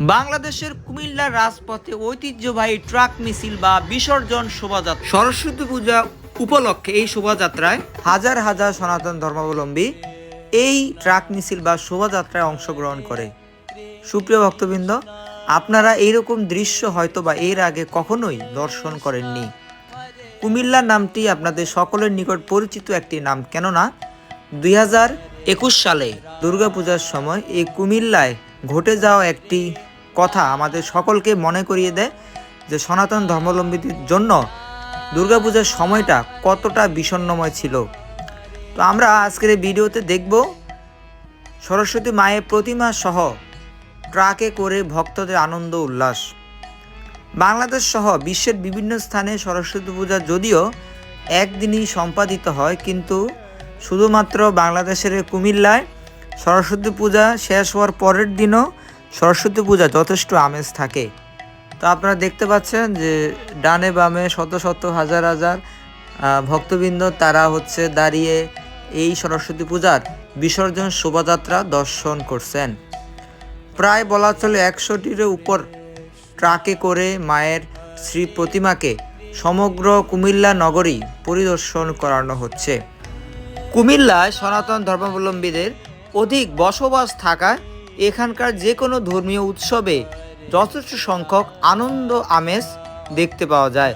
বাংলাদেশের কুমিল্লার রাজপথে ঐতিহ্যবাহী ট্রাক মিছিল বা বিসর্জন শোভাযাত্রা। সরস্বতী পূজা উপলক্ষে এই শোভাযাত্রায় হাজার হাজার সনাতন ধর্মাবলম্বী এই ট্রাক মিছিল বা শোভাযাত্রায় অংশগ্রহণ করে। সুপ্রিয় ভক্তবৃন্দ, আপনারা এইরকম দৃশ্য হয়তো বা এর আগে কখনোই দর্শন করেননি। কুমিল্লা নামটি আপনাদের সকলের নিকট পরিচিত একটি নাম, কেননা দুই হাজার একুশ সালে দুর্গাপূজার সময় এই কুমিল্লায় ঘটে যাওয়া একটি কথা আমাদের সকলকে মনে করিয়ে দেয় যে সনাতন ধর্মাবলম্বীদের জন্য দুর্গাপূজার সময়টা কতটা বিষণ্ণময় ছিল। তো আমরা আজকের এই ভিডিওতে দেখব সরস্বতী মায়ের প্রতিমা সহ ট্রাকে করে ভক্তদের আনন্দ উল্লাস। বাংলাদেশ সহ বিশ্বের বিভিন্ন স্থানে সরস্বতী পূজা যদিও একদিনই সম্পাদিত হয়, কিন্তু শুধুমাত্র বাংলাদেশের কুমিল্লায় সরস্বতী পূজা শেষ হওয়ার পরের দিনও সরস্বতী পূজা যথেষ্ট আমেজ থাকে। তো আপনারা দেখতে পাচ্ছেন যে ডানে বামে শত শত হাজার হাজার ভক্তবৃন্দ তারা হচ্ছে দাঁড়িয়ে এই সরস্বতী পূজার বিসর্জন শোভাযাত্রা দর্শন করছেন। প্রায় বলা চলে একশোটির উপর ট্রাকে করে মায়ের শ্রী প্রতিমাকে সমগ্র কুমিল্লা নগরী পরিদর্শন করানো হচ্ছে। কুমিল্লায় সনাতন ধর্মাবলম্বীদের অধিক বসবাস থাকায় এখানকার যে কোনো ধর্মীয় উৎসবে যথেষ্ট সংখ্যক আনন্দ আমেজ দেখতে পাওয়া যায়।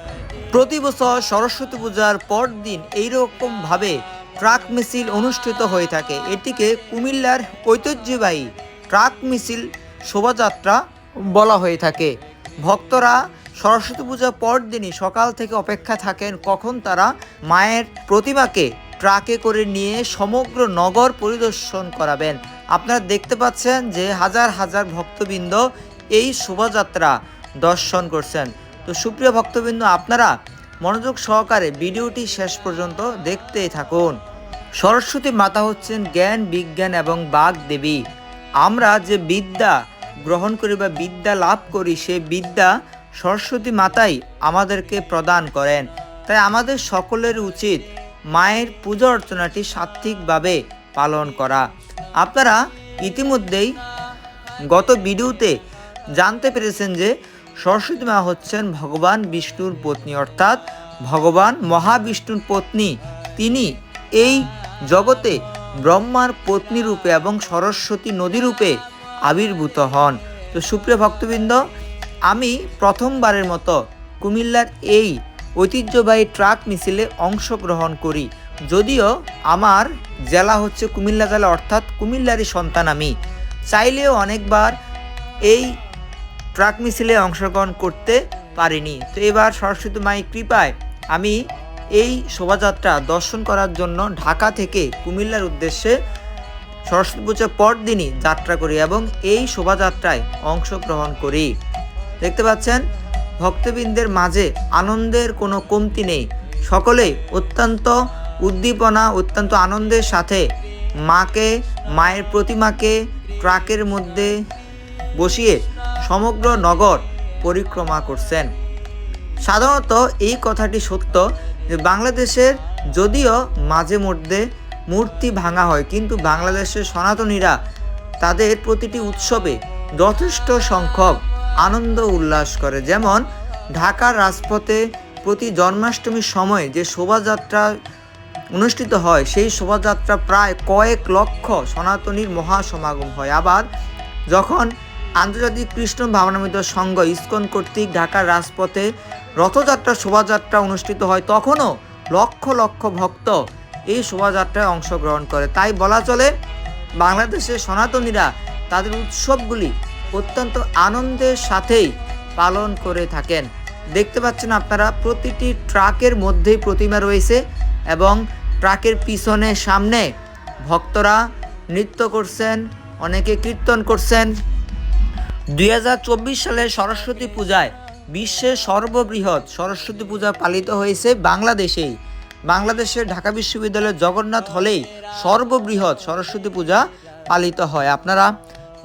প্রতি বছর সরস্বতী পূজার পর দিন এইরকমভাবে ট্রাক মিছিল অনুষ্ঠিত হয়ে থাকে। এটিকে কুমিল্লার ঐতিহ্যবাহী ট্রাক মিছিল শোভাযাত্রা বলা হয়ে থাকে। ভক্তরা সরস্বতী পূজার পর দিনই সকাল থেকে অপেক্ষা থাকেন কখন তারা মায়ের প্রতিমাকে ট্রাকে করে নিয়ে সমগ্র নগর পরিদর্শন করাবেন। আপনারা দেখতে পাচ্ছেন যে হাজার হাজার ভক্তবৃন্দ এই শোভাযাত্রা দর্শন করছেন। তো সুপ্রিয় ভক্তবৃন্দ, আপনারা মনোযোগ সহকারে ভিডিওটি শেষ পর্যন্ত দেখতেই থাকুন। সরস্বতী মাতা হচ্ছেন জ্ঞান, বিজ্ঞান এবং বাগ দেবী। আমরা যে বিদ্যা গ্রহণ করি বা বিদ্যা লাভ করি সেই বিদ্যা সরস্বতী মাতাই আমাদেরকে প্রদান করেন। তাই আমাদের সকলের উচিত মায়ের পূজা অর্চনাটি সাত্ত্বিকভাবে পালন করা। আপনারা ইতিমধ্যেই গত ভিডিওতে জানতে পেরেছেন যে সরস্বতী মা হচ্ছেন ভগবান বিষ্ণুর পত্নী, অর্থাৎ ভগবান মহাবিষ্ণুর পত্নী। তিনি এই জগতে ব্রহ্মার পত্নী রূপে এবং সরস্বতী নদী রূপে আবির্ভূত হন। তো সুপ্রিয় ভক্তবৃন্দ, আমি প্রথমবারের মতো কুমিল্লার এই ঐতিহ্যবাহী ট্রাক মিছিলে অংশগ্রহণ করি। যদিও আমার জেলা হচ্ছে কুমিল্লা জেলা, অর্থাৎ কুমিল্লারই সন্তান আমি। চাইলেও অনেকবার এই ট্রাক মিছিলে অংশগ্রহণ করতে পারিনি। তো এবার সরস্বতী মায়ের কৃপায় আমি এই শোভাযাত্রা দর্শন করার জন্য ঢাকা থেকে কুমিল্লার উদ্দেশ্যে সরস্বতী পূজার পর দিনই যাত্রা করি এবং এই শোভাযাত্রায় অংশগ্রহণ করি। দেখতে পাচ্ছেন, ভক্তবৃন্দের মাঝে আনন্দের কোনো কমতি নেই। সকলে অত্যন্ত উদ্দীপনা অত্যন্ত আনন্দের সাথে মাকে, মায়ের প্রতিমাকে ট্রাকের মধ্যে বসিয়ে সমগ্র নগর পরিক্রমা করছেন। সাধারণত এই কথাটি সত্য যে বাংলাদেশের যদিও মাঝে মধ্যে মূর্তি ভাঙা হয়, কিন্তু বাংলাদেশের সনাতনীরা তাদের প্রতিটি উৎসবে যথেষ্ট সংখ্যক আনন্দ উল্লাস করে। যেমন ঢাকার রাজপথে প্রতি জন্মাষ্টমীর সময় যে শোভাযাত্রা অনুষ্ঠিত হয়। সেই শোভাযাত্রা প্রায় কয়েক লক্ষ সনাতনীর মহাসমাগম হয়। আবার যখন আন্তর্জাতিক কৃষ্ণ ভাবনামিত সংঘ ইস্কন কর্তৃক ঢাকার রাজপথে রথযাত্রা শোভাযাত্রা অনুষ্ঠিত হয়, তখনও লক্ষ লক্ষ ভক্ত এই শোভাযাত্রায় অংশগ্রহণ করে। তাই বলা চলে, বাংলাদেশের সনাতনীরা তাদের উৎসবগুলি অত্যন্ত আনন্দের সাথেই পালন করে থাকেন। দেখতে পাচ্ছেন আপনারা, প্রতিটি ট্রাকের মধ্যেই প্রতিমা রয়েছে এবং ট্রাকের পিছনে সামনে ভক্তরা নৃত্য করছেন, অনেকে কীর্তন করছেন। দুই হাজার চব্বিশ সালে সরস্বতী পূজায় বিশ্বের সর্ববৃহৎ সরস্বতী পূজা পালিত হয়েছে বাংলাদেশেই। বাংলাদেশের ঢাকা বিশ্ববিদ্যালয়ের জগন্নাথ হলেই সর্ববৃহৎ সরস্বতী পূজা পালিত হয়। আপনারা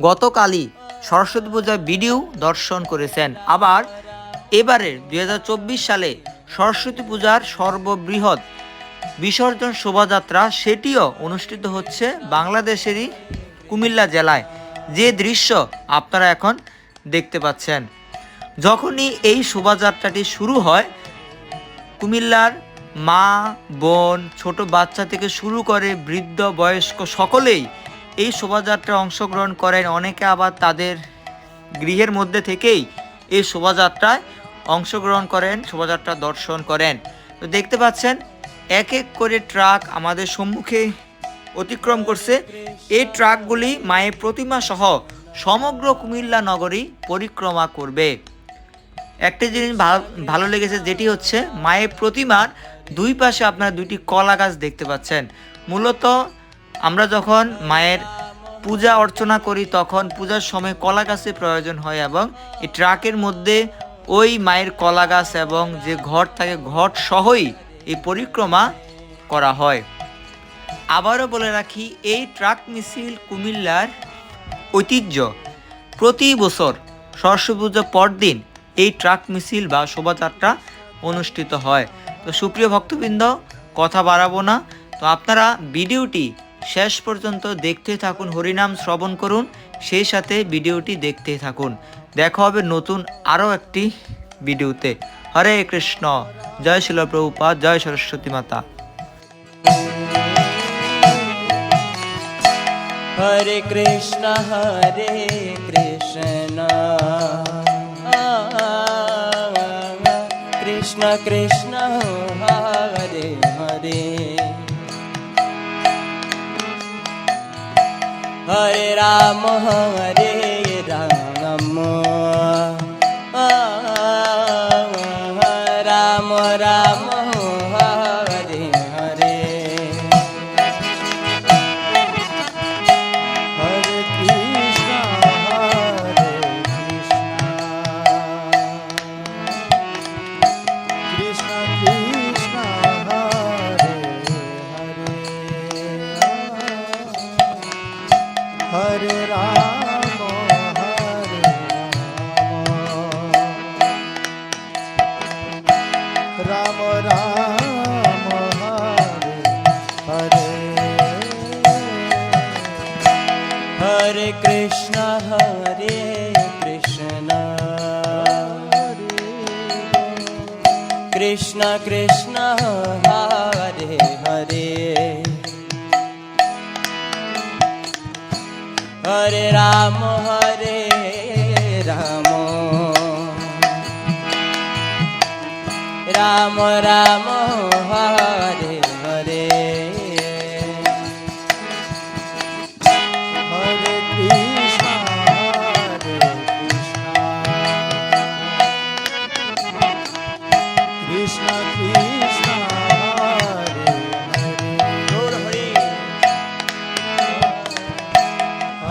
গতকালই সরস্বতী পূজার ভিডিও দর্শন করেছেন। আবার এবারের দুই হাজার চব্বিশ সালে সরস্বতী পূজার সর্ববৃহৎ বিসর্জন শোভাযাত্রা সেটিও অনুষ্ঠিত হচ্ছে বাংলাদেশেরই কুমিল্লা জেলায়। যে দৃশ্য আপনারা এখন দেখতে পাচ্ছেন। যখনই এই শোভাযাত্রাটি শুরু হয়, কুমিল্লার মা, বোন, ছোট বাচ্চা থেকে শুরু করে বৃদ্ধ, বয়স্ক সকলেই এই শোভাযাত্রায় অংশগ্রহণ করেন। অনেকে আবার তাদের গৃহের মধ্যে থেকেই এই শোভাযাত্রায় অংশগ্রহণ করেন, শোভাযাত্রা দর্শন করেন। তো দেখতে পাচ্ছেন এক এক করে ট্রাক আমাদের সম্মুখে অতিক্রম করছে। এই ট্রাকগুলি মায়ের প্রতিমা সহ সমগ্র কুমিল্লা নগরী পরিক্রমা করবে। একটা জিনিস ভালো লেগেছে যেটি হচ্ছে মায়ের প্রতিমার দুই পাশে আপনারা দুইটি কলা গাছ দেখতে পাচ্ছেন। মূলত আমরা যখন মায়ের পূজা অর্চনা করি তখন পূজার সময় কলা গাছের প্রয়োজন হয় এবং এই ট্রাকের মধ্যে ওই মায়ের কলা গাছ এবং যে ঘট থাকে ঘট সহই এই পরিক্রমা করা হয়। আবারও বলে রাখি, এই ট্রাক মিছিল কুমিল্লার ঐতিহ্য। প্রতি বছর সরস্বতী পুজোর পরদিন এই ট্রাক মিছিল বা শোভাযাত্রা অনুষ্ঠিত হয়। তো সুপ্রিয় ভক্তবৃন্দ, কথা বাড়াবো না। তো আপনারা ভিডিওটি শেষ পর্যন্ত দেখতে থাকুন, হরিনাম শ্রবণ করুন, সেই সাথে ভিডিওটি দেখতে থাকুন। দেখা হবে নতুন আরও একটি ভিডিওতে। হরে কৃষ্ণ, জয় শিল প্রভুপাত জয় সরস্বতী মাতা। হরে কৃষ্ণ হরে কৃষ্ণ। কৃষ্ণ কৃষ্ণ, হরে হরে। হরে রাম হরে Ram. Ram Krishna Krishna Hare Hare Hare Ram Hare Ram Ram Ram Hare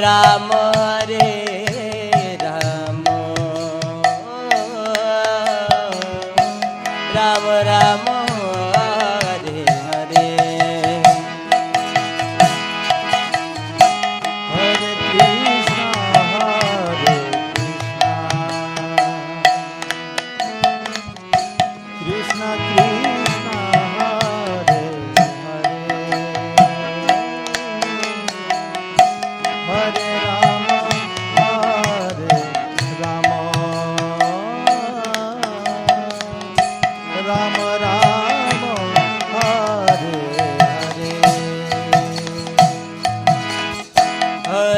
Ram হরে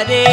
हरे